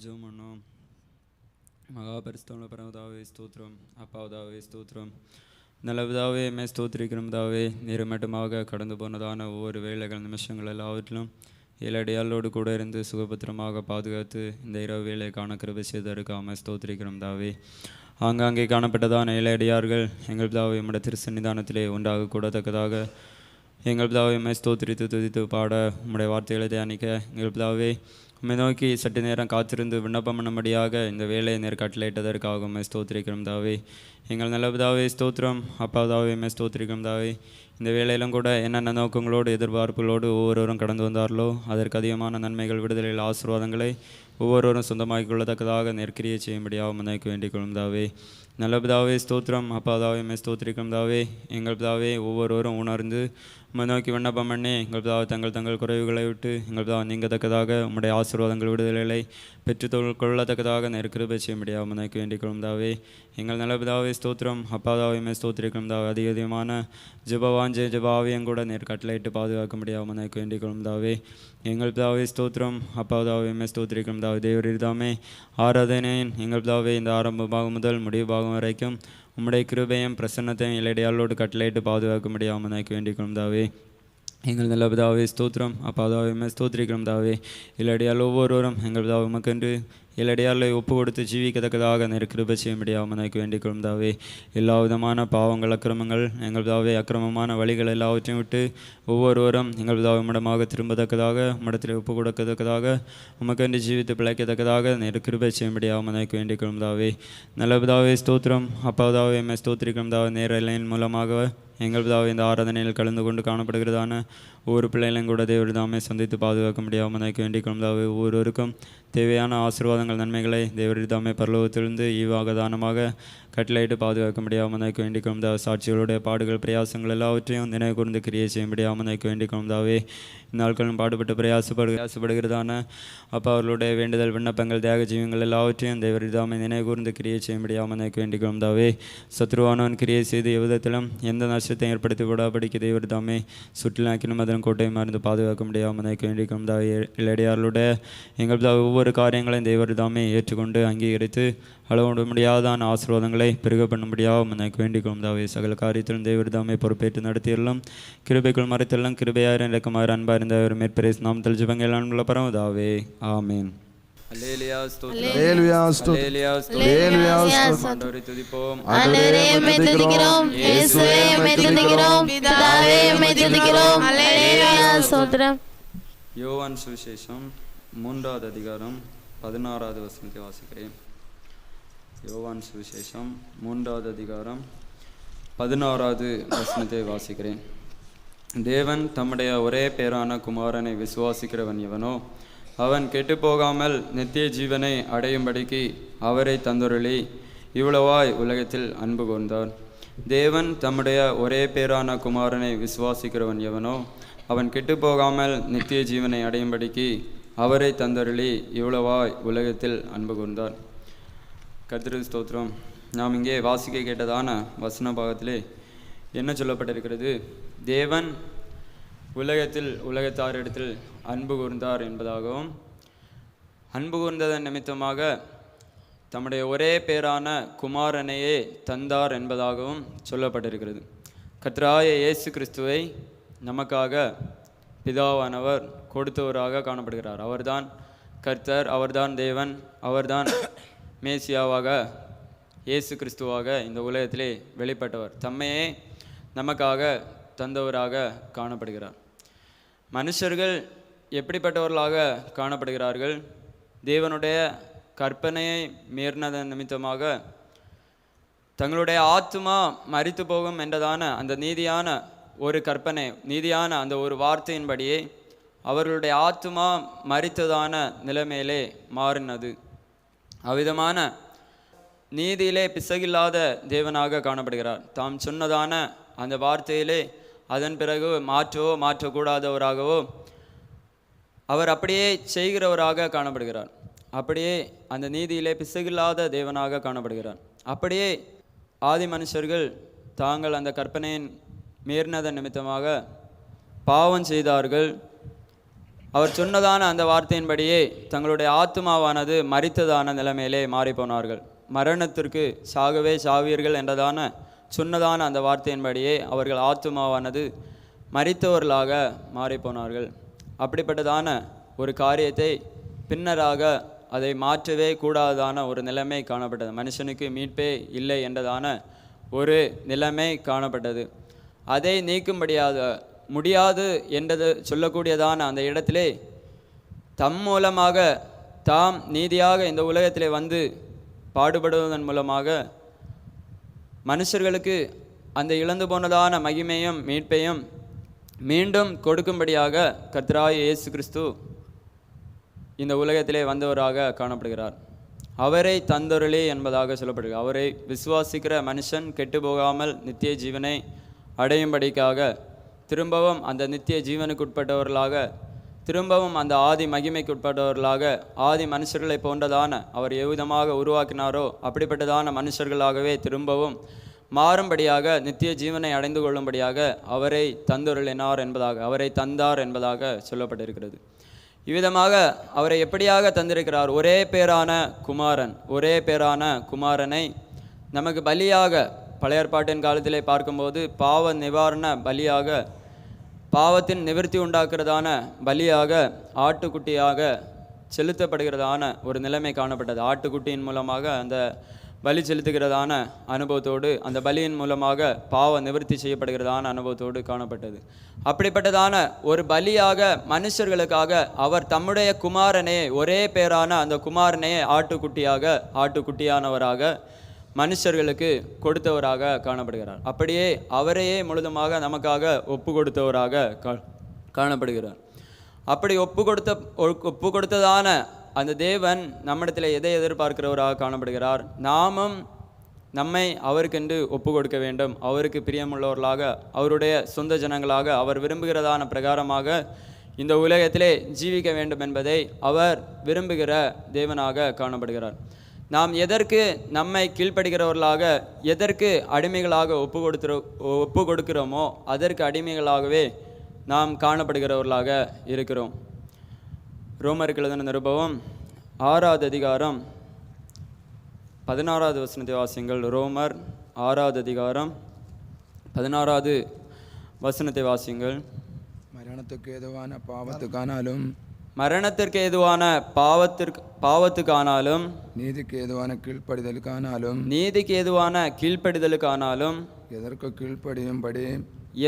ஜெபம் பண்ணோம் மகா பரிசுத்தமுள்ள பரமதாவே ஸ்தோத்திரம். அப்பாவதாவே ஸ்தோத்திரம். நல்லபதாவே மே ஸ்தோத்திரிக்கிறோம் தாவே கடந்து போனதான ஒவ்வொரு வேலைகள் நிமிஷங்கள் எல்லாவற்றிலும் ஏழடியாளோடு கூட இருந்து சுகபத்திரமாக பாதுகாத்து இந்த இரவு வேலை காண கிருபை செய்ததற்காக ஸ்தோத்திரிக்கிறோம் தாவே ஆங்காங்கே காணப்பட்டதான ஏழடியார்கள் எங்கள் பிதாவை உம்முடைய திருசன்னிதானத்திலே உண்டாக கூடத்தக்கதாக எங்கள் பிதாவை மே ஸ்தோத்திரித்து துதித்து பாட உம்முடைய வார்த்தைகளை தியானிக்க எங்கள் பிதாவே உம்மை நோக்கி சற்று நேரம் காத்திருந்து விண்ணப்பம் பண்ணும்படியாக இந்த வேலையை நேர் கட்டளையிட்டதற்காக உண்மை ஸ்தோத்திரிக்கிறோம் தாவே. எங்கள் நல்லபதாவே ஸ்தோத்திரம். அப்பாவதாவே உண்மை ஸ்தோத்திரிக்கிறோம் தாவே. இந்த வேலையிலும் கூட என்னென்ன நோக்கங்களோடு எதிர்பார்ப்புகளோடு ஒவ்வொருவரும் கடந்து வந்தார்களோ அதற்கு அதிகமான நன்மைகள் விடுதலையில் ஆசீர்வாதங்களை ஒவ்வொருவரும் சொந்தமாக்கிக் கொள்ளத்தக்கதாக நெற்கிரியை செய்யும்படியாக முன்னைக்கு வேண்டிக் கொள்ளும் தாவே. ஸ்தோத்திரம். அப்பாதாவே உண்மை ஸ்தோத்திரிக்கிறோம் தாவே. எங்கள் தாவே ஒவ்வொருவரும் உணர்ந்து நோக்கி விண்ணப்பம் பண்ணி எங்கள் பிதாவை தங்கள் தங்கள் குறைவுகளை விட்டு எங்கள் பிதாவை நீங்கத்தக்கதாக உம்முடைய ஆசீர்வாதங்கள் விடுதலைகளை பெற்று கொள்ளத்தக்கதாக நெருக்கிருபை செய்யும்படியாக முன்னைக்கு வேண்டிக் கொள்ளும் தாவே எங்கள் நல்ல ஸ்தோத்திரம். அப்பாதாவையுமே ஸ்தோத்திரிக்கும் தாவே அதிக அதிகமான ஜெபவாஞ்சே ஜபாவையும் கூட நேர் கட்டளையிட்டு பாதுகாக்கும்படியாக முன்னைக்கு வேண்டிக் கொள்ளும் தாவே எங்கள் பிதாவே ஸ்தோத்திரம். அப்பாதாவையுமே ஸ்தோத்திரிக்கும் தாவே தேவரீர் ஆராதனையின் எங்கள் பிதாவே இந்த ஆரம்ப பாகம் முதல் முடிவு பாகம் வரைக்கும் உம்முடைய கிருபையும் பிரசன்னத்தையும் இலடியாளோடு கட்டளையிட்டு பாதுகாக்க முன்னைக்கு வேண்டிக் கொள்ளும் தாவே. எங்கள் நல்ல பிதாவே ஸ்தோத்திரம். அப்பா தாவே ஸ்தோத்திரிக்கிறோம் தாவே. இல்லடியால் ஒவ்வொருவரும் எங்கள் பிதாவை மக்கென்று இல்லடியாலை ஒப்பு கொடுத்து ஜீவிக்கத்தக்கதாக நெருக்கிருப செய்யும்படியாக உமக்கு வேண்டிக் கொள்ளும் தாவே. எல்லா விதமான பாவங்கள் அக்கிரமங்கள் எங்களுதாவே அக்கிரமமான வழிகள் எல்லாவற்றையும் விட்டு ஒவ்வொருவரும் எங்கள் பிதாவை உம்மிடமாக திரும்பத்தக்கதாக மடத்தில் ஒப்பு கொடுக்கத்தக்கதாக உமக்கென்று ஜீவித்து பிழைக்கத்தக்கதாக நெருக்கிருப செய்யும்படியாக உமக்கு வேண்டிக் கொள்ளும் தாவே. நல்ல பிதாவே ஸ்தோத்திரம். அப்பாவதாவே எம்மை ஸ்தோத்திரிக்கிறோம் தாவே. நேரலையின் மூலமாக எங்கள் பிதாவை இந்த ஆராதனையில் கலந்து கொண்டு காணப்படுகிறதான ஒவ்வொரு பிள்ளைகளையும் கூட தேவர் சந்தித்து பாதுகாக்க முடியாமல் எனக்கு வேண்டிக் கொள்ளாவே ஒவ்வொருவருக்கும் தேவையான ஆசீர்வாதம் ஆசீர்வாதங்கள் நன்மைகளை தேவர் பரலோகத்திலிருந்து ஈவாக தானமாக கட்டளையிட்டு பாதுகாக்க முடியாமதாய்க்கு நைக்க வேண்டிக் சாட்சிகளுடைய பாடுகள் பிரயாசங்கள் எல்லாவற்றையும் நினைவு கூர்ந்து கிரியை செய்ய முடியாமதாய்க்கு நைக்க வேண்டிக் கொள்ளாவே நாட்களும் பாடுபட்டு பிரயாசப்படு பிரயாசப்படுகிறதான அப்போ அவர்களுடைய வேண்டுதல் விண்ணப்பங்கள் தியாக ஜீவங்கள் எல்லாவற்றையும் தேவர் தாமே நினைவு கூர்ந்து கிரியை செய்ய முடியாமல் நைக்க வேண்டிக் சத்ருவானவன் கிரியை செய்து எவ்விதத்திலும் எந்த நஷ்டத்தை ஏற்படுத்தி விடாபடிக்கு தேவர் சுற்றிலாக்கினும் அதன் கோட்டையும் மருந்து பாதுகாக்க முடியாமல் நைக்க வேண்டிக் கொள்ளாவே இளையடியார்களுடைய எங்கள் ஒவ்வொரு காரியங்களையும் தேவர் ஏற்றுக்கொண்டு அங்கீகரித்து அளவிட முடியாதான ஆசீர்வாதங்களை பெருக பண்ணும்படியாக எனக்கு வேண்டிக் கொள்ளாவே சகல காரியத்திலும் தேவர் தாமே பொறுப்பேற்று நடத்தியெல்லாம் கிருபைக்குள் மறைத்தெல்லாம் கிருபையாயிரம் இறக்கமாயிரம் அன்பா இருந்த ஒரு மேற்பரேஸ் நாம் தெளிச்சுவங்க எல்லாம் உள்ள பரவதாவே ஆமேன். யோவான் சுவிசேஷம் மூன்றாவது அதிகாரம் பதினாறாவது வசனத்தை வாசிக்கிறேன். யோவான் சுவிசேஷம் மூன்றாவது அதிகாரம் பதினாறாவது வசனத்தை வாசிக்கிறேன். தேவன் தம்முடைய ஒரே பேரான குமாரனை விசுவாசிக்கிறவன் எவனோ அவன் கெட்டுப்போகாமல் நித்திய ஜீவனை அடையும்படிக்கு அவரை தந்துருளி இவ்வளவாய் உலகத்தில் அன்பு கூர்ந்தார் தேவன் தம்முடைய ஒரே பேரான குமாரனை விசுவாசிக்கிறவன் எவனோ அவன் கெட்டுப்போகாமல் நித்திய ஜீவனை அடையும்படிக்கு அவரை தந்தருளி இவ்வளவாய் உலகத்தில் அன்பு கூர்ந்தார் கர்த்தரு ஸ்தோத்திரம். நாம் இங்கே வாசிக்க கேட்டதான வசன பாகத்திலே என்ன சொல்லப்பட்டிருக்கிறது? தேவன் உலகத்தில் உலகத்தாரிடத்தில் அன்பு கூர்ந்தார் என்பதாகவும் அன்பு கூர்ந்ததன் நிமித்தமாக தம்முடைய ஒரே பேரான குமாரனையே தந்தார் என்பதாகவும் சொல்லப்பட்டிருக்கிறது. கத்ராய இயேசு கிறிஸ்துவை நமக்காக பிதாவானவர் கொடுத்தவராக காணப்படுகிறார். அவர்தான் கர்த்தர் அவர்தான் தேவன் அவர்தான் மேசியாவாக இயேசு கிறிஸ்துவாக இந்த உலகத்திலே வெளிப்பட்டவர். தம்மையே நமக்காக தந்தவராக காணப்படுகிறார். மனுஷர்கள் எப்படிப்பட்டவர்களாக காணப்படுகிறார்கள்? தேவனுடைய கற்பனையை மீறினதன் நிமித்தமாக தங்களுடைய ஆத்மா மறித்து போகும் என்றதான அந்த நீதியான ஒரு கற்பனை நீதியான அந்த ஒரு வார்த்தையின்படியே அவர்களுடைய ஆத்மா மறித்ததான நிலைமையிலே மாறினது. அவ்விதமான நீதியிலே பிசகில்லாத தேவனாக காணப்படுகிறார். தாம் சொன்னதான அந்த வார்த்தையிலே அதன் பிறகு மாற்றவோ மாற்றக்கூடாதவராகவோ அவர் அப்படியே செய்கிறவராக காணப்படுகிறார். அப்படியே அந்த நீதியிலே பிசகில்லாத தேவனாக காணப்படுகிறார். அப்படியே ஆதி மனுஷர்கள் தாங்கள் அந்த கற்பனையின் மீறினதன் நிமித்தமாக பாவம் செய்தார்கள். அவர் சொன்னதான அந்த வார்த்தையின்படியே தங்களுடைய ஆத்மாவானது மறித்ததான நிலைமையிலே மாறிப்போனார்கள். மரணத்திற்கு சாகவே சாவீர்கள் என்றதான சொன்னதான அந்த வார்த்தையின்படியே அவர்கள் ஆத்மாவானது மறித்தவர்களாக மாறிப்போனார்கள். அப்படிப்பட்டதான ஒரு காரியத்தை பின்னராக அதை மாற்றவே கூடாதான ஒரு நிலைமை காணப்பட்டது. மனுஷனுக்கு மீட்பே இல்லை என்றதான ஒரு நிலைமை காணப்பட்டது. அதை நீக்கும்படியாக முடியாது என்றது சொல்லக்கூடியதான அந்த இடத்திலே தம் மூலமாக தாம் நீதியாக இந்த உலகத்திலே வந்து பாடுபடுவதன் மூலமாக மனுஷர்களுக்கு அந்த இழந்து போனதான மகிமையும் மீட்பையும் மீண்டும் கொடுக்கும்படியாக கத்ராய் இயேசு கிறிஸ்து இந்த உலகத்திலே வந்தவராக காணப்படுகிறார். அவரை தந்தொருளே என்பதாக சொல்லப்படுகிறது. அவரை விசுவாசிக்கிற மனுஷன் கெட்டு போகாமல் நித்திய ஜீவனை அடையும்படிக்காக திரும்பவும் அந்த நித்திய ஜீவனுக்கு உட்பட்டவர்களாக திரும்பவும் அந்த ஆதி மகிமைக்கு உட்பட்டவர்களாக ஆதி மனுஷர்களை போன்றதான அவர் எவ்விதமாக உருவாக்கினாரோ அப்படிப்பட்டதான மனுஷர்களாகவே திரும்பவும் மாறும்படியாக நித்திய ஜீவனை அடைந்து கொள்ளும்படியாக அவரை தந்துருளினார் என்பதாக அவரை தந்தார் என்பதாக சொல்லப்பட்டிருக்கிறது. இவ்விதமாக அவரை எப்படியாக தந்திருக்கிறார்? ஒரே பேரான குமாரன் ஒரே பேரான குமாரனை நமக்கு பலியாக பழைய ஏற்பாட்டின் காலத்திலே பார்க்கும்போது பாவ நிவாரண பலியாக பாவத்தின் நிவர்த்தி உண்டாக்குறதான பலியாக ஆட்டுக்குட்டியாக செலுத்தப்படுகிறதான ஒரு நிலைமை காணப்பட்டது. ஆட்டுக்குட்டியின் மூலமாக அந்த பலி செலுத்துகிறதான அனுபவத்தோடு அந்த பலியின் மூலமாக பாவ நிவர்த்தி செய்யப்படுகிறதான அனுபவத்தோடு காணப்பட்டது. அப்படிப்பட்டதான ஒரு பலியாக மனுஷர்களுக்காக அவர் தம்முடைய குமாரனே ஒரே பேரான அந்த குமாரனே ஆட்டுக்குட்டியாக ஆட்டுக்குட்டியானவராக மனுஷர்களுக்கு கொடுத்தவராக காணப்படுகிறார். அப்படியே அவரையே முழுதுமாக நமக்காக ஒப்பு கொடுத்தவராக கா காணப்படுகிறார். அப்படி ஒப்பு கொடுத்த ஒப்பு கொடுத்ததான அந்த தேவன் நம்மிடத்தில் எதை எதிர்பார்க்கிறவராக காணப்படுகிறார்? நாமும் நம்மை அவருக்கென்று ஒப்பு கொடுக்க வேண்டும். அவருக்கு பிரியமுள்ளவர்களாக அவருடைய சொந்த ஜனங்களாக அவர் விரும்புகிறதான பிரகாரமாக இந்த உலகத்திலே ஜீவிக்க வேண்டும் என்பதை அவர் விரும்புகிற தேவனாக காணப்படுகிறார். நாம் எதற்கு நம்மை கீழ்ப்படுகிறவர்களாக எதற்கு அடிமைகளாக ஒப்பு கொடுத்துரு ஒப்பு கொடுக்கிறோமோ அதற்கு அடிமைகளாகவே நாம் காணப்படுகிறவர்களாக இருக்கிறோம். ரோமருக்கு எழுதின நிருபவம் ஆறாவது அதிகாரம் பதினாறாவது வசனத்தை வாசியுங்கள். ரோமர் ஆறாவது அதிகாரம் பதினாறாவது வசனத்தை வாசியுங்கள். மரணத்துக்கு எதுவான பாவத்துக்கானாலும் மரணத்திற்கு ஏதுவான பாவத்திற்கு பாவத்துக்கானாலும் நீதிக்கு ஏதுவான கீழ்ப்படிதலுக்கானாலும் நீதிக்கு ஏதுவான கீழ்ப்படிதலுக்கானாலும் எதற்கு கீழ்ப்படியும்படி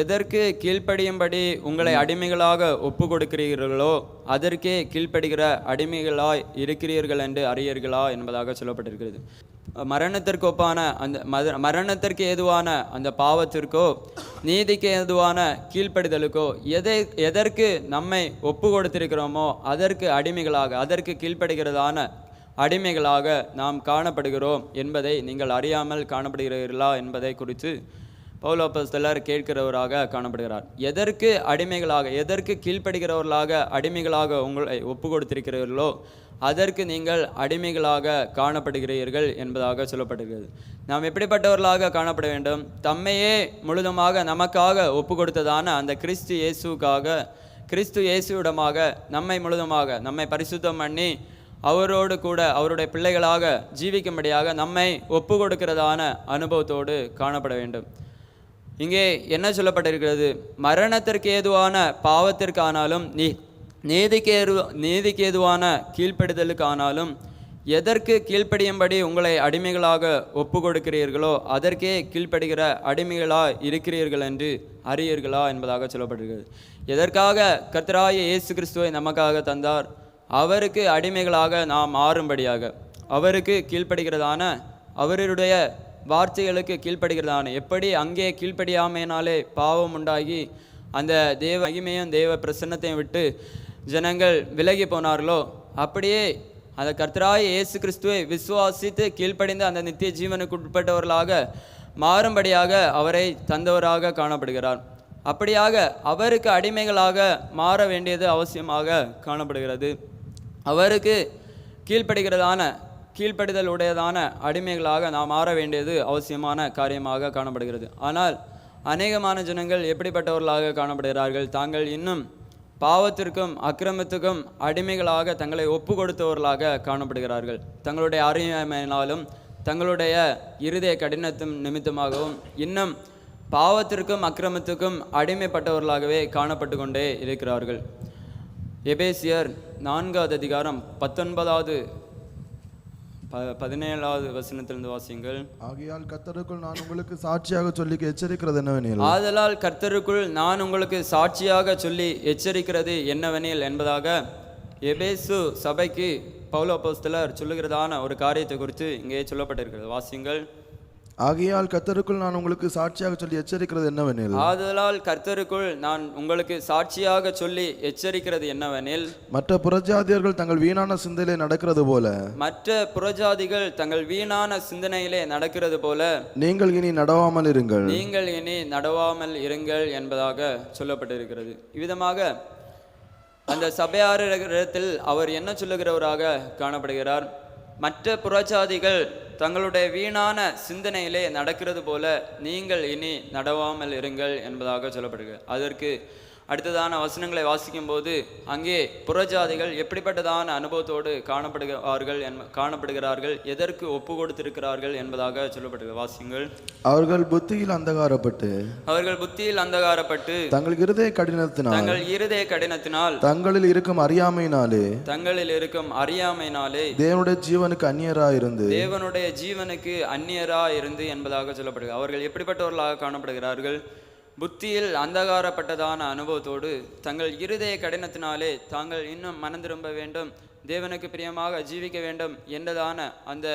எதற்கு கீழ்ப்படியும்படி உங்களை அடிமைகளாக ஒப்பு கொடுக்கிறீர்களோ அதற்கே கீழ்ப்படுகிற அடிமைகளாய் இருக்கிறீர்கள் என்று அறியீர்களா என்பதாக சொல்லப்பட்டிருக்கிறது. மரணத்திற்கு ஒப்பான அந்த மத மரணத்திற்கு ஏதுவான அந்த பாவத்திற்கோ நீதிக்கு ஏதுவான கீழ்ப்படிதலுக்கோ எதை எதற்கு நம்மை ஒப்பு கொடுத்திருக்கிறோமோ அதற்கு அடிமைகளாக அதற்கு கீழ்ப்படுகிறதான அடிமைகளாக நாம் காணப்படுகிறோம் என்பதை நீங்கள் அறியாமல் காணப்படுகிறீர்களா என்பதை குறித்து பௌலோபஸ்தலர் கேட்கிறவராக காணப்படுகிறார். எதற்கு அடிமைகளாக எதற்கு கீழ்ப்படுகிறவர்களாக அடிமைகளாக உங்களை ஒப்பு கொடுத்திருக்கிறீர்களோ அதற்கு நீங்கள் அடிமைகளாக காணப்படுகிறீர்கள் என்பதாக சொல்லப்படுகிறது நாம் எப்படிப்பட்டவர்களாக காணப்பட வேண்டும்? தம்மையே முழுதுமாக நமக்காக ஒப்பு கொடுத்ததான அந்த கிறிஸ்து இயேசுக்காக கிறிஸ்து இயேசுவிடமாக நம்மை முழுதுமாக நம்மை பரிசுத்தம் பண்ணி அவரோடு கூட அவருடைய பிள்ளைகளாக ஜீவிக்கும்படியாக நம்மை ஒப்பு கொடுக்கிறதான அனுபவத்தோடு காணப்பட வேண்டும். இங்கே என்ன சொல்லப்பட்டிருக்கிறது? மரணத்திற்கு ஏதுவான பாவத்திற்கானாலும் நீ நீதிக்கு ஏது நீதிக்கு ஏதுவான கீழ்ப்படுதலுக்கானாலும் எதற்கு கீழ்ப்படியும்படி உங்களை அடிமைகளாக ஒப்பு கொடுக்கிறீர்களோ அதற்கே கீழ்ப்படுகிற அடிமைகளாக இருக்கிறீர்கள் என்று அறியீர்களா என்பதாக சொல்லப்பட்டிருக்கிறது. எதற்காக கர்த்தராய இயேசு கிறிஸ்துவை நமக்காக தந்தார்? அவருக்கு அடிமைகளாக நாம் மாறும்படியாக. அவருக்கு கீழ்ப்படுகிறதான அவருடைய வார்த்தைகளுக்கு கீழ்ப்படுகிறதான. எப்படி அங்கே கீழ்ப்படியாமையினாலே பாவம் உண்டாகி அந்த தேவ மகிமையும் தேவ பிரசன்னத்தையும் விட்டு ஜனங்கள் விலகி போனார்களோ அப்படியே அந்த கர்த்தராய இயேசு கிறிஸ்துவை விசுவாசித்து கீழ்ப்படிந்து அந்த நித்திய ஜீவனுக்கு உட்பட்டவர்களாக மாறும்படியாக அவரை தந்தவராக காணப்படுகிறார். அப்படியாக அவருக்கு அடிமைகளாக மாற வேண்டியது அவசியமாக காணப்படுகிறது. அவருக்கு கீழ்ப்படுகிறதான கீழ்ப்படுதல் உடையதான அடிமைகளாக நாம் மாற வேண்டியது அவசியமான காரியமாக காணப்படுகிறது. ஆனால் அநேகமான ஜனங்கள் எப்படிப்பட்டவர்களாக காணப்படுகிறார்கள்? தாங்கள் இன்னும் பாவத்திற்கும் அக்கிரமத்துக்கும் அடிமைகளாக தங்களை ஒப்பு கொடுத்தவர்களாக காணப்படுகிறார்கள். தங்களுடைய அறியாமையினாலும் தங்களுடைய இருதய கடினத்தும் நிமித்தமாகவும் இன்னும் பாவத்திற்கும் அக்கிரமத்துக்கும் அடிமைப்பட்டவர்களாகவே காணப்பட்டு கொண்டே இருக்கிறார்கள். எபேசியர் நான்காவது அதிகாரம் பத்தொன்பதாவது பதினேழாவது வசனத்திலிருந்து வாசியுங்கள். ஆகையால் கத்தருக்குள் நான் உங்களுக்கு சாட்சியாக சொல்லி எச்சரிக்கிறது என்னவெனில் ஆதலால் கர்த்தருக்குள் நான் உங்களுக்கு சாட்சியாக சொல்லி எச்சரிக்கிறது என்னவெனில் என்பதாக எபேசு சபைக்கு பவுல அப்போஸ்தலர் சொல்லுகிறதான ஒரு காரியத்தை குறித்து இங்கே சொல்லப்பட்டிருக்கிறது. வாசியுங்கள். ஆகையால் கத்தருக்குள் நான் உங்களுக்கு சாட்சியாக சொல்லி எச்சரிக்கிறது என்னவெனில்? ஆதலால் கர்த்தருக்குள் நான் உங்களுக்கு சாட்சியாக சொல்லி எச்சரிக்கிறது என்னவெனில்? மற்ற புறஜாதியர்கள் தங்கள் வீணான சிந்தையிலே நடக்கிறது போல. மற்ற புறஜாதிகள் தங்கள் வீணான சிந்தனையிலே நடக்கிறது போல. நீங்கள் இனி நடவாமல் இருங்கள். நீங்கள் இனி நடவாமல் இருங்கள் என்பதாக சொல்லப்பட்டிருக்கிறது. இவ்விதமாக அந்த சபையாரிடத்தில் அவர் என்ன சொல்லுகிறவராக காணப்படுகிறார்? மற்ற புறஜாதிகள் தங்களுடைய வீணான சிந்தனையிலே நடக்கிறது போல நீங்கள் இனி நடவாமல் இருங்கள் என்பதாக சொல்லப்படுகிறது. அதற்கு அடுத்ததான வசனங்களை வாசிக்கும்போது அங்கே புறஜாதிகள் எப்படிப்பட்டதான அனுபவத்தோடு காணப்படுகிறார்கள் காணப்படுகிறார்கள் எதற்கு ஒப்பு கொடுத்திருக்கிறார்கள் என்பதாக சொல்லப்படுகிறது வாசியுங்கள். அவர்கள் புத்தியில் அந்தகாரப்பட்டு அவர்கள் புத்தியில் அந்தகாரப்பட்டு தங்கள் இருதய கடினத்தினால் தங்கள் இருதய கடினத்தினால் தங்களில் இருக்கும் அறியாமையினாலே தங்களில் இருக்கும் அறியாமையினாலே தேவனுடைய ஜீவனுக்கு அந்நியராயிருந்து தேவனுடைய ஜீவனுக்கு அந்நியரா இருந்து என்பதாக சொல்லப்படுகிறது. அவர்கள் எப்படிப்பட்டவர்களாக காணப்படுகிறார்கள்? புத்தியில் அந்தகாரப்பட்டதான அனுபவத்தோடு தங்கள் இருதய கடினத்தினாலே தாங்கள் இன்னும் மனம் திரும்ப வேண்டும் தேவனுக்கு பிரியமாக ஜீவிக்க வேண்டும் என்றதான அந்த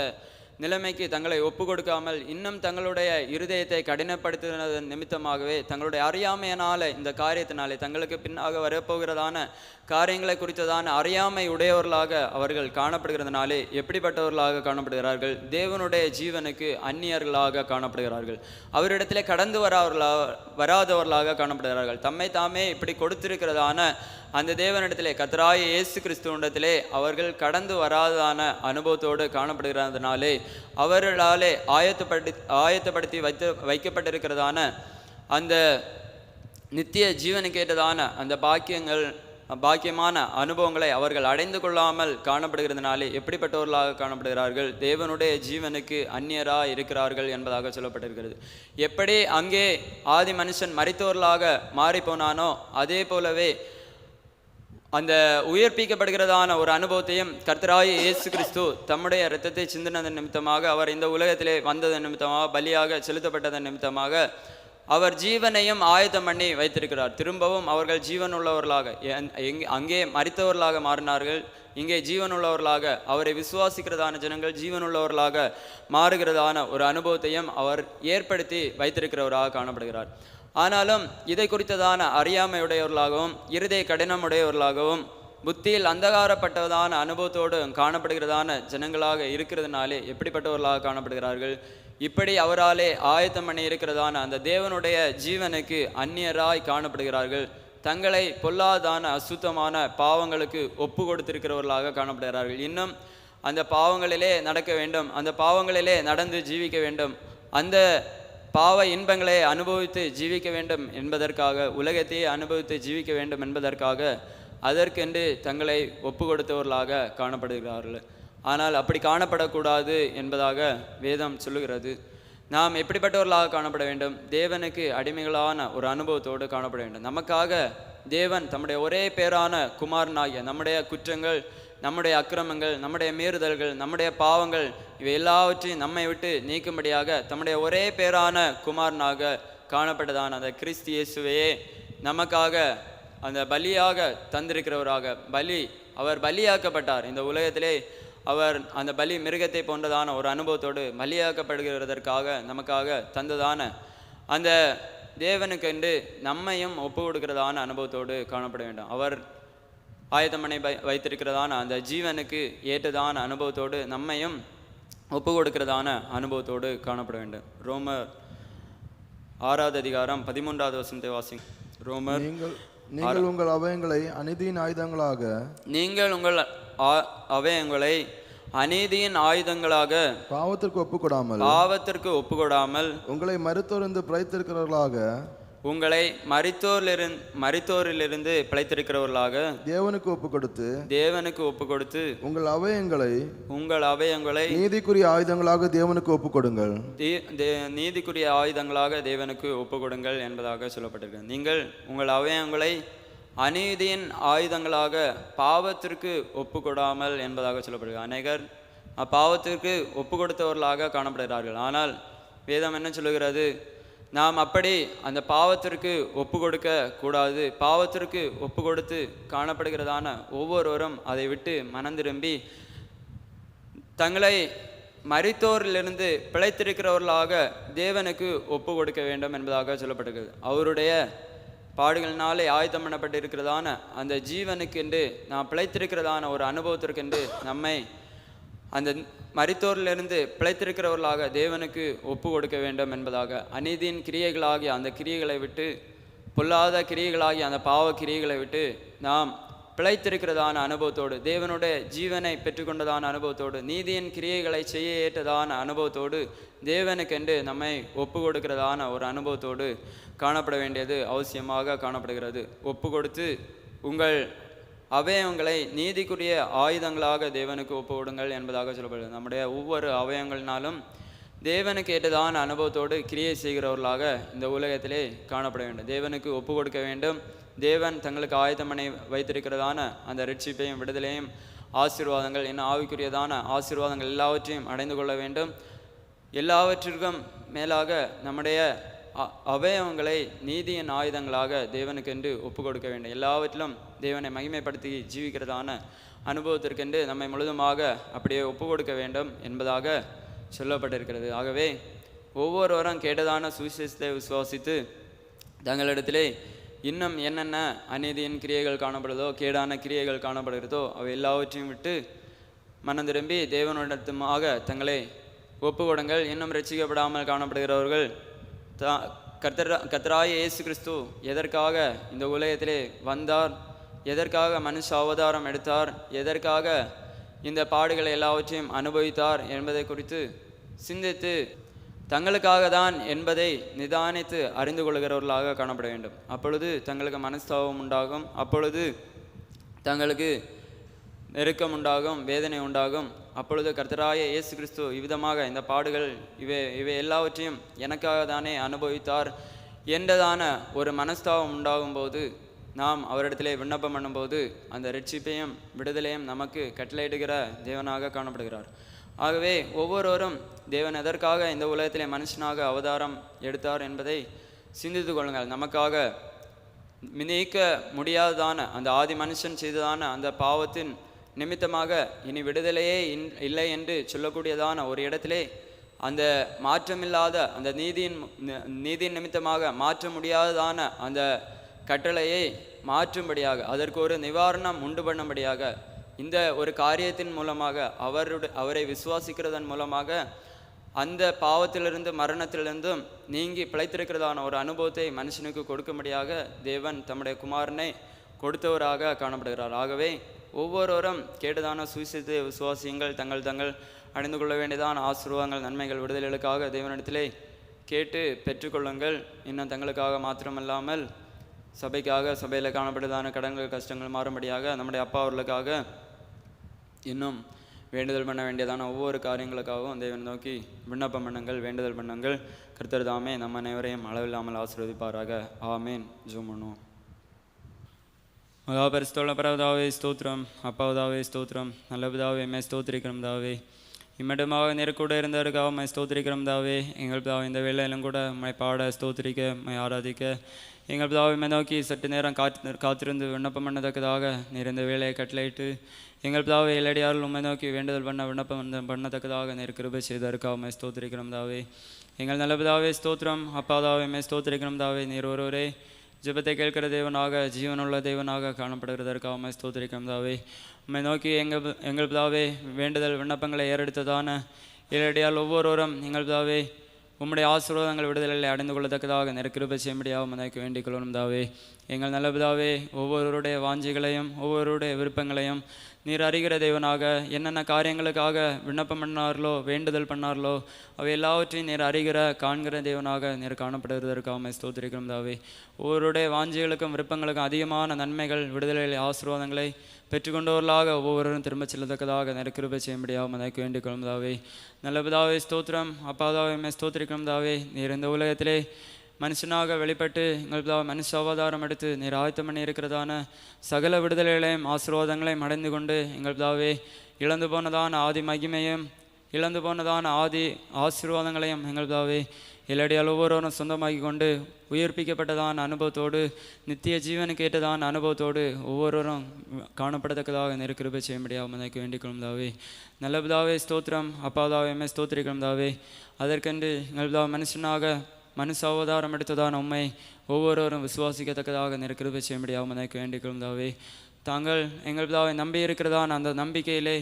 நிலைமைக்கு தங்களை ஒப்பு கொடுக்காமல் இன்னும் தங்களுடைய இருதயத்தை கடினப்படுத்தினதன் நிமித்தமாகவே தங்களுடைய அறியாமையினால இந்த காரியத்தினாலே தங்களுக்கு பின்னாக வரப்போகிறதான காரியங்களை குறித்ததான அறியாமை உடையவர்களாக அவர்கள் காணப்படுகிறதுனாலே எப்படிப்பட்டவர்களாக காணப்படுகிறார்கள்? தேவனுடைய ஜீவனுக்கு அந்நியர்களாக காணப்படுகிறார்கள். அவரிடத்திலே கடந்து வராவர்களாக வராதவர்களாக காணப்படுகிறார்கள். தம்மை தாமே இப்படி கொடுத்திருக்கிறதான அந்த தேவனிடத்திலே கத்தராய இயேசு கிறிஸ்துவனிடத்திலே அவர்கள் கடந்து வராதான அனுபவத்தோடு காணப்படுகிறதுனாலே அவர்களாலே ஆயத்தப்படுத்தி ஆயத்தப்படுத்தி வைத்து வைக்கப்பட்டிருக்கிறதான அந்த நித்திய ஜீவனுக்கேற்றதான அந்த பாக்கியங்கள் பாக்கியமான அனுபவங்களை அவர்கள் அடைந்து கொள்ளாமல் காணப்படுகிறதுனாலே எப்படிப்பட்டவர்களாக காணப்படுகிறார்கள்? தேவனுடைய ஜீவனுக்கு அந்நியராக இருக்கிறார்கள் என்பதாக சொல்லப்பட்டிருக்கிறது. எப்படி அங்கே ஆதி மனுஷன் மறித்தவர்களாக மாறிப்போனானோ அதே போலவே அந்த உயிர்ப்பிக்கப்படுகிறதான ஒரு அனுபவத்தையும் கர்த்தராய இயேசு கிறிஸ்து தம்முடைய இரத்தத்தை சிந்தினதன் நிமித்தமாக அவர் இந்த உலகத்திலே வந்ததன் நிமித்தமாக பலியாக செலுத்தப்பட்டதன் நிமித்தமாக அவர் ஜீவனையும் ஆயத்தம் பண்ணி வைத்திருக்கிறார். திரும்பவும் அவர்கள் ஜீவன் உள்ளவர்களாக அங்கே மறித்தவர்களாக மாறினார்கள். இங்கே ஜீவன் உள்ளவர்களாக அவரை விசுவாசிக்கிறதான ஜனங்கள் ஜீவன் உள்ளவர்களாக மாறுகிறதான ஒரு அனுபவத்தையும் அவர் ஏற்படுத்தி வைத்திருக்கிறவராக காணப்படுகிறார். ஆனாலும் இதை குறித்ததான அறியாமையுடையவர்களாகவும் இருதய கடினமுடையவர்களாகவும் புத்தியில் அந்தகாரப்பட்டதான அனுபவத்தோடு காணப்படுகிறதான ஜனங்களாக இருக்கிறதுனாலே எப்படிப்பட்டவர்களாக காணப்படுகிறார்கள்? இப்படி அவராலே ஆயத்தம் பண்ணி இருக்கிறதான அந்த தேவனுடைய ஜீவனுக்கு அந்நியராய் காணப்படுகிறார்கள். தங்களை பொல்லாதான அசுத்தமான பாவங்களுக்கு ஒப்பு கொடுத்திருக்கிறவர்களாக காணப்படுகிறார்கள். இன்னும் அந்த பாவங்களிலே நடக்க வேண்டும். அந்த பாவங்களிலே நடந்து ஜீவிக்க வேண்டும். அந்த பாவ இன்பங்களை அனுபவித்து ஜீவிக்க வேண்டும் என்பதற்காக உலகத்தையே அனுபவித்து ஜீவிக்க வேண்டும் என்பதற்காக அதற்கென்று தங்களை ஒப்பு கொடுத்தவர்களாக காணப்படுகிறார்கள். ஆனால் அப்படி காணப்படக்கூடாது என்பதாக வேதம் சொல்லுகிறது. நாம் எப்படிப்பட்டவர்களாக காணப்பட வேண்டும்? தேவனுக்கு அடிமைகளான ஒரு அனுபவத்தோடு காணப்பட வேண்டும். நமக்காக தேவன் தம்முடைய ஒரே பேரான குமாரனாகிய நம்முடைய குற்றங்கள் நம்முடைய அக்கிரமங்கள் நம்முடைய மீறுதல்கள் நம்முடைய பாவங்கள் இவை எல்லாவற்றையும் நம்மை விட்டு நீக்கும்படியாக தம்முடைய ஒரே பேரான குமாரனாக காணப்பட்டதான அந்த கிறிஸ்து இயேசுவையே நமக்காக அந்த பலியாக தந்திருக்கிறவராக பலி அவர் பலியாக்கப்பட்டார். இந்த உலகத்திலே அவர் அந்த பலி மிருகத்தை போன்றதான ஒரு அனுபவத்தோடு பலியாக்கப்படுகிறதற்காக நமக்காக தந்ததான அந்த தேவனுக்கென்று நம்மையும் ஒப்பு கொடுக்கிறதான அனுபவத்தோடு காணப்பட வேண்டும். அவர் ஆயத்தமனை வை- வைத்திருக்கிறதான அந்த ஜீவனுக்கு ஏற்றதான அனுபவத்தோடு நம்மையும் ஒப்பு கொடுக்கிறதான அனுபவத்தோடு காணப்பட வேண்டும். ரோமர் ஆறாவது அதிகாரம் பதிமூன்றாவது வசனத்தை வாசிங்க. ரோமர் நீங்கள் நீங்கள் உங்கள் அவயங்களை அநீதியின் ஆயுதங்களாக நீங்கள் உங்கள் ஆ- அவயங்களை அநீதியின் ஆயுதங்களாக பாவத்திற்கு ஒப்புக்கொடாமல் பாவத்திற்கு ஒப்புக்கொடாமல் உங்களை மறுத்தொருந்து பிழைத்திருக்கிறவர்களாக உங்களை மரித்தோரிலிருந்து மரித்தோரிலிருந்து பிழைத்திருக்கிறவர்களாக தேவனுக்கு ஒப்பு கொடுத்து தேவனுக்கு ஒப்பு கொடுத்து உங்கள் அவயங்களை உங்கள் அவயங்களை நீதிக்குரிய ஆயுதங்களாக தேவனுக்கு ஒப்பு கொடுங்கள் நீதிக்குரிய ஆயுதங்களாக தேவனுக்கு ஒப்பு கொடுங்கள் என்பதாக சொல்லப்பட்டிருக்கு. நீங்கள் உங்கள் அவயங்களை அநீதியின் ஆயுதங்களாக பாவத்திற்கு ஒப்பு கொடாமல் என்பதாக சொல்லப்படுகிறது அநேகர் அப்பாவத்திற்கு ஒப்பு கொடுத்தவர்களாக காணப்படுகிறார்கள். ஆனால் வேதம் என்ன சொல்லுகிறது? நாம் அப்படி அந்த பாவத்திற்கு ஒப்பு கொடுக்க கூடாது. பாவத்திற்கு ஒப்பு கொடுத்து காணப்படுகிறதான ஒவ்வொருவரும் அதை விட்டு மனம் திரும்பி தங்களை மறித்தோரிலிருந்து பிழைத்திருக்கிறவர்களாக தேவனுக்கு ஒப்பு கொடுக்க வேண்டும் என்பதாக சொல்லப்பட்டிருக்கிறது அவருடைய பாடுகளினாலே ஆயத்தம் பண்ணப்பட்டிருக்கிறதான அந்த ஜீவனுக்கென்று நாம் பிழைத்திருக்கிறதான ஒரு அனுபவத்திற்கென்று நம்மை அந்த மறித்தோரிலிருந்து பிழைத்திருக்கிறவர்களாக தேவனுக்கு ஒப்பு கொடுக்க வேண்டும் என்பதாக. அநீதியின் கிரியைகளாகிய அந்த கிரியைகளை விட்டு பொல்லாத கிரியைகளாகிய அந்த பாவ கிரியைகளை விட்டு நாம் பிழைத்திருக்கிறதான அனுபவத்தோடு தேவனுடைய ஜீவனை பெற்றுக்கொண்டதான அனுபவத்தோடு நீதியின் கிரியைகளை செய்ய ஏற்றதான அனுபவத்தோடு தேவனுக்கென்று நம்மை ஒப்பு கொடுக்கிறதான ஒரு அனுபவத்தோடு காணப்பட வேண்டியது அவசியமாக காணப்படுகிறது. ஒப்பு கொடுத்து உங்கள் அவயவங்களை நீதிக்குரிய ஆயுதங்களாக தேவனுக்கு ஒப்புவிடுங்கள் என்பதாக சொல்லப்படுகிறது. நம்முடைய ஒவ்வொரு அவயங்கள்னாலும் தேவனுக்கு ஏற்றதான அனுபவத்தோடு கிரியை செய்கிறவர்களாக இந்த உலகத்திலே காணப்பட வேண்டும். தேவனுக்கு ஒப்பு கொடுக்க வேண்டும். தேவன் தங்களுக்கு ஆயத்தம் பண்ணி வைத்திருக்கிறதான அந்த ரட்சிப்பையும் விடுதலையும் ஆசீர்வாதங்கள் என்ன ஆவிக்குரியதான ஆசீர்வாதங்கள் எல்லாவற்றையும் அடைந்து கொள்ள வேண்டும். எல்லாவற்றிற்கும் மேலாக நம்முடைய அவயவங்களை நீதியின் ஆயுதங்களாக தேவனுக்கென்று ஒப்பு கொடுக்க வேண்டும். எல்லாவற்றிலும் தேவனை மகிமைப்படுத்தி ஜீவிக்கிறதான அனுபவத்திற்கென்று நம்மை முழுதுமாக அப்படியே ஒப்பு கொடுக்க வேண்டும் என்பதாக சொல்லப்பட்டிருக்கிறது. ஆகவே ஒவ்வொருவரும் கேட்டதான சுவிசேஷத்தை விசுவாசித்து தங்களிடத்திலே இன்னும் என்னென்ன அநீதியின் கிரியைகள் காணப்படுதோ கேடான கிரியைகள் காணப்படுகிறதோ அவை எல்லாவற்றையும் விட்டு மனம் திரும்பி தேவனிடத்துமாக தங்களை ஒப்பு கொடுங்கள் இன்னும் ரசிக்கப்படாமல் காணப்படுகிறவர்கள் தா கர்த்தரா கர்த்தராய இயேசு கிறிஸ்து எதற்காக இந்த உலகத்திலே வந்தார்? எதற்காக மனுஷ அவதாரம் எடுத்தார்? எதற்காக இந்த பாடுகளை எல்லாவற்றையும் அனுபவித்தார் என்பதை குறித்து சிந்தித்து தங்களுக்காக தான் என்பதை நிதானித்து அறிந்து கொள்கிறவர்களாக காணப்பட வேண்டும். அப்பொழுது தங்களுக்கு மனஸ்தாபம் உண்டாகும். அப்பொழுது தங்களுக்கு நெருக்கம் உண்டாகும் வேதனை உண்டாகும். அப்பொழுது கர்த்தராய இயேசு கிறிஸ்து இவ்விதமாக இந்த பாடுகள் இவை இவை எல்லாவற்றையும் எனக்காக தானே அனுபவித்தார். என்றதான ஒரு மனஸ்தாபம் உண்டாகும் போது நாம் அவரிடத்திலே விண்ணப்பம் பண்ணும்போது அந்த ரட்சிப்பையும் விடுதலையும் நமக்கு கட்டளையிடுகிற தேவனாக காணப்படுகிறார். ஆகவே ஒவ்வொருவரும் தேவன் எதற்காக இந்த உலகத்திலே மனுஷனாக அவதாரம் எடுத்தார் என்பதை சிந்தித்து கொள்ளுங்கள். நமக்காக நீக்க முடியாததான அந்த ஆதி மனுஷன் செய்ததான அந்த பாவத்தின் நிமித்தமாக இனி விடுதலையே இன்- இல்லை என்று சொல்லக்கூடியதான ஒரு இடத்திலே அந்த மாற்றமில்லாத அந்த நீதியின் நீதியின் நிமித்தமாக மாற்ற முடியாததான அந்த கட்டளையை மாற்றும்படியாக அதற்கு ஒரு நிவாரணம் உண்டு பண்ணும்படியாக இந்த ஒரு காரியத்தின் மூலமாக அவருடைய அவரை விசுவாசிக்கிறதன் மூலமாக அந்த பாவத்திலிருந்து மரணத்திலிருந்தும் நீங்கி பிழைத்திருக்கிறதான ஒரு அனுபவத்தை மனுஷனுக்கு கொடுக்கும்படியாக தேவன் தம்முடைய குமாரனை கொடுத்தவராக காணப்படுகிறார். ஆகவே ஒவ்வொருவரும் கேட்டதான சுவிசேஷத்தை விசுவாசியங்கள் தங்கள் தங்கள் அணிந்து கொள்ள வேண்டியதான ஆசீர்வாதங்கள் நன்மைகள் விடுதலைகளுக்காக தேவனிடத்திலே கேட்டு பெற்றுக்கொள்ளுங்கள். இன்னும் தங்களுக்காக மாத்திரமல்லாமல் சபைக்காக சபையில் காணப்படுதான கடன்கள் கஷ்டங்கள் மாறும்படியாக நம்முடைய அப்பா அவர்களுக்காக இன்னும் வேண்டுதல் பண்ண வேண்டியதான ஒவ்வொரு காரியங்களுக்காகவும் தேவன் நோக்கி விண்ணப்பம் பண்ணுங்கள் வேண்டுதல் பண்ணுங்கள். கர்த்தர் தாமே நம்ம அனைவரையும் அளவில்லாமல் ஆசீர்வதிப்பாராக. ஆமேன். ஜூம் பண்ணுவோம். மகாபரிஸ்தோள பரவதாவே ஸ்தோத்திரம். அப்பாவதாவே ஸ்தோத்திரம். நல்லபதாவே மே ஸ்தோத்திரிக்கிறோம் தாவே இம்மட்டமாக நெருக்கூட இருந்தவருக்காக மை ஸ்தோத்திரிக்கிறோம் தாவே எங்கள் பிதாவை இந்த வேலையிலும் கூட மை பாட ஸ்தோத்திரிக்க மை ஆராதிக்க. எங்கள் பிதாவை மை நோக்கி சற்று நேரம் காத்து காத்திருந்து விண்ணப்பம் பண்ணத்தக்கதாக நீர் இந்த வேலையை கட்டளையிட்டு எங்கள் பிதாவை இலடியார்கள் உண்மை நோக்கி வேண்டுதல் பண்ண விண்ணப்பம் பண்ண- பண்ணத்தக்கதாக நேர் கிருபை செய்ததற்காக மை ஸ்தோத்திரிக்கிறோம் தாவே எங்கள் நல்ல பிதாவே ஸ்தோத்திரம். அப்பாதாவே மே ஸ்தோத்திரிக்கிறோம் தாவே நீர் ஒருவரே ஜெபத்தை கேட்கிற தேவனாக ஜீவனுள்ள தேவனாக காணப்படுகிறதற்காக உம்மை ஸ்தோத்திரிக்கிறோம் தாவே உம்மை நோக்கி எங்கள் எங்கள் பிதாவே வேண்டுதல் விண்ணப்பங்களை ஏறெடுத்ததான இரடியால் ஒவ்வொருவரும் எங்கள் பிதாவே உம்முடைய ஆசீர்வாதங்கள் விடுதலைகளை அடைந்து கொள்ளத்தக்கதாக நெருக்கிருப்பை செய்யும்படியாக உமக்கு வேண்டிக் கொள்ளணும் தாவே எங்கள் நல்ல பிதாவே ஒவ்வொருவருடைய வாஞ்சிகளையும் ஒவ்வொருவருடைய விருப்பங்களையும் நீர் அறிகிற தேவனாக என்னென்ன காரியங்களுக்காக விண்ணப்பம் பண்ணார்களோ வேண்டுதல் பண்ணார்களோ அவை எல்லாவற்றையும் நீர் அறிகிற காண்கிற தேவனாக நீர் காணப்படுவதற்காக ஸ்தோத்திரிக்கிறோம் தாவே. ஒவ்வொருடைய வாஞ்சிகளுக்கும் விருப்பங்களுக்கும் அதிகமான நன்மைகள் விடுதலை ஆசீர்வாதங்களை பெற்றுக்கொண்டவர்களாக ஒவ்வொருவரும் திரும்ப செல்லத்தக்கதாக நெருக்கிருப்பை செய்ய முடியாமல் எனக்கு வேண்டிக் கொள்ளும் தாவே நல்லபதாவே ஸ்தோத்திரம். அப்பாதாவே ஸ்தோத்திரிக்கிறோம் தாவே. நீர் இந்த உலகத்திலே மனுஷனாக வெளிப்பட்டு எங்கள் மனுஷ அவதாரம் எடுத்து நீர் ஆயத்தம் பண்ணி இருக்கிறதான சகல விடுதலைகளையும் ஆசீர்வாதங்களையும் அடைந்து கொண்டு எங்கள் இழந்து போனதான ஆதி மகிமையும் இழந்து போனதான ஆதி ஆசீர்வாதங்களையும் எங்கள் பிதாவே ஒவ்வொருவரும் சொந்தமாக்கி கொண்டு உயிர்ப்பிக்கப்பட்டதான அனுபவத்தோடு நித்திய ஜீவனுக்கு ஏற்றதான அனுபவத்தோடு ஒவ்வொருவரும் காணப்படத்தக்கதாக நெருக்கிருப்பை செய்ய முடியாமல் எனக்கு வேண்டிக் தாவே நல்ல பிதாவே ஸ்தோத்திரம். அப்பாதாவே எம்மை ஸ்தோத்திரிக்கிறோம் தாவே அதற்கென்று எங்கள் மனுஷனாக மனுஷ அவதாரம் எடுத்ததான் உண்மை ஒவ்வொருவரும் விசுவாசிக்கத்தக்கதாக நெருக்கிருப்பை செய்ய முடியாமல் எனக்கு வேண்டிக் கொள்ந்தாவே தாவே. தாங்கள் எங்கள் பிதாவை நம்பி இருக்கிறதான் அந்த நம்பிக்கையிலே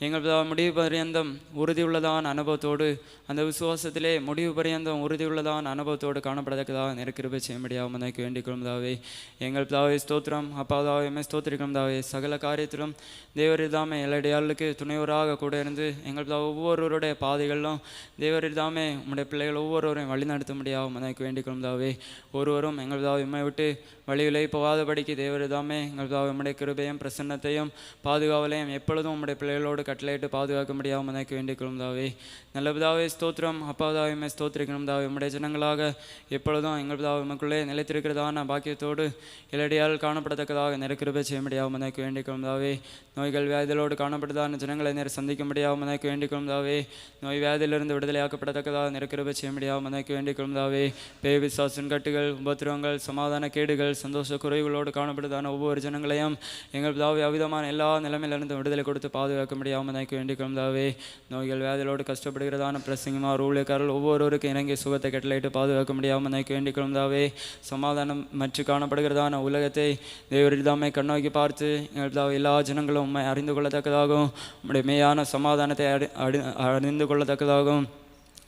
எங்கள் முடிவு பரியந்தம் உறுதியுள்ளதான அனுபவத்தோடு அந்த விசுவாசத்திலே முடிவு பரியந்தம் உறுதியுள்ளதான் அனுபவத்தோடு காணப்படத்தக்கதாக நெருக்கிருப்பை செய்ய முடியாமல் எனக்கு வேண்டிக் கொள்வதாவே எங்கள் பிதாவை ஸ்தோத்திரம். அப்பாதாவையுமே எம்மை சகல காரியத்திலும் தேவரிதாமே எல்லாடியாளுக்கு துணைவராக கூட இருந்து எங்கள் பிதா ஒவ்வொருவருடைய பாதைகளிலும் தேவரிதாமே உங்களுடைய பிள்ளைகள் ஒவ்வொருவரையும் வழிநடத்த முடியாமல் எனக்கு வேண்டிக் கொள்வதாவே தாவே ஒருவரும் எங்கள் பிதாவை எம்மை விட்டு வழிகளை போகாதபடிக்கு தேவரிதாமே எங்கள் பிதாவை உம்முடைய கிருபையும் பிரசன்னத்தையும் பாதுகாவலையும் எப்பொழுதும் உம்முடைய பிள்ளைகளோடு கட்டளையிட்டு பாதுகாக்க முடியாமல் எனக்கு வேண்டிக் கொள்ளும்தாவே தாவே ஸ்தோத்திரம். அப்பாதாவையுமே ஸ்தோத்திரிக்கணும்தாவே உம்முடைய ஜனங்களாக எப்பொழுதும் எங்கள் பிதாவை மக்களே நிலைத்திருக்கிறதான பாக்கியத்தோடு இலடியால் காணப்படத்தக்கதாக நெருக்கிருப்பை செய்ய முடியாமல் எனக்கு வேண்டிக் கொள்ளும்தாவே நோய்கள் வியாதிகளோடு காணப்பட்டதான ஜனங்களை நேர் சந்திக்க முடியாமல் எனக்கு வேண்டிக் கொள்ளும்தாவே நோய் வியாதியிலிருந்து விடுதலையாக்கப்படத்தக்கதாக நெருக்கிருப்பை செய்ய முடியாமல் எனக்கு வேண்டிக் கொள்ளும்தாவே பேய் விசாசின் கட்டுகள் உபத்திரவங்கள் சமாதான கேடுகள் சந்தோஷ குறைவுகளோடு காணப்படுதான ஒவ்வொரு ஜனங்களையும் எங்கள் பிதாவை அவிதமான எல்லா நிலைமையிலிருந்து விடுதலை கொடுத்து பாதுகாக்க முடியாமல் வேண்டிக் கொள்ளும் தாவே நோய்கள் வியாதிகளோடு கஷ்டப்படுகிறதான பிரசங்கமாக ஊழியக்காரர்கள் ஒவ்வொருவருக்கும் இறங்கி சுகத்தை கட்டளையிட்டு பாதுகாக்க முடியாமல் எனக்கு வேண்டிக் கொள்ளும் தாவே சமாதானம் மற்ற காணப்படுகிறதான உலகத்தை தேவரிதாமை கண்ணோக்கி பார்த்து எங்கள் எல்லா ஜனங்களும் உண்மை அறிந்து கொள்ளத்தக்கதாகவும் உம்முடைய மெய்யான சமாதானத்தை அடி அடி அறிந்து கொள்ளத்தக்கதாகவும்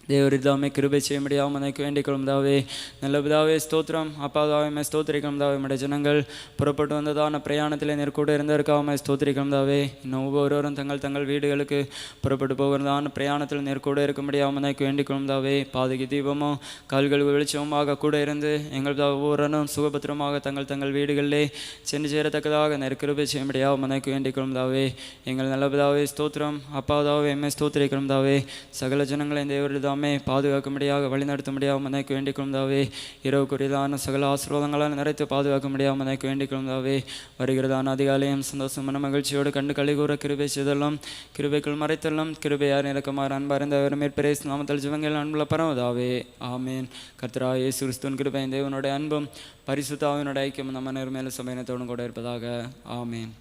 தேவரிதாமே கிருபை செய்ய முடியாமல் எனக்கு வேண்டிக் கொள்ளும் தாவே நல்ல பிதாவே ஸ்தோத்திரம். அப்பாதாவே ஸ்தோத்திரிக்கும் தாவே நம்முடைய ஜனங்கள் புறப்பட்டு வந்ததான பிரயாணத்தில் நெருக்கூட இருந்ததற்காக ஸ்தோத்திரிக்கும் தாவே இன்னும் ஒவ்வொருவரும் தங்கள் தங்கள் வீடுகளுக்கு புறப்பட்டு போகிறதான பிரயாணத்தில் நெருக்கூட இருக்க முடியாமல் எனக்கு வேண்டிக் கொள்ளும் தாவே பாதகி தீபமும் கால்கள் வெளிச்சமுமாக கூட இருந்து எங்கள் ஒவ்வொருவரும் சுகபத்திரமாக தங்கள் தங்கள் வீடுகளிலே சென்று சேரத்தக்கதாக நெருக்கிருபை செய்ய முடியாமல் எனக்கு வேண்டிக் கொள்ளும் தாவே எங்கள் நல்ல பிதாவே ஸ்தோத்திரம். அப்பாதாவே எம்மை ஸ்தோத்திரிக்கிறோம் தாவே சகல ஜனங்களை தேவரிதாமே தாமே பாதுகாக்கும்படியாக வழிநடத்த முடியாமல் எனக்கு வேண்டிக் கொள்ந்தாவே இரவுக்குரியதான சகல ஆசீர்வாதங்களால் நிறைத்து பாதுகாக்க முடியாமல் வேண்டிக் கொள்ந்தாவே வருகிறதான அதிகாலையும் சந்தோஷமான மகிழ்ச்சியோடு கண்டு கழி கூற கிருபை செய்தெல்லாம் கிருபைக்குள் மறைத்தெல்லாம் கிருபையார் இறக்கமாறு அன்பார்ந்த மேற்பரேஸ் நாமத்தல் ஜிவங்கள் அன்புள்ள பரவதாவே ஆமேன். கர்த்தரா இயேசு கிறிஸ்துவன் கிருபை தேவனுடைய அன்பும் பரிசுத்தாவினுடைய ஐக்கியம் நம்ம நேர்மையில சமயத்தோடும் கூட இருப்பதாக. ஆமேன்.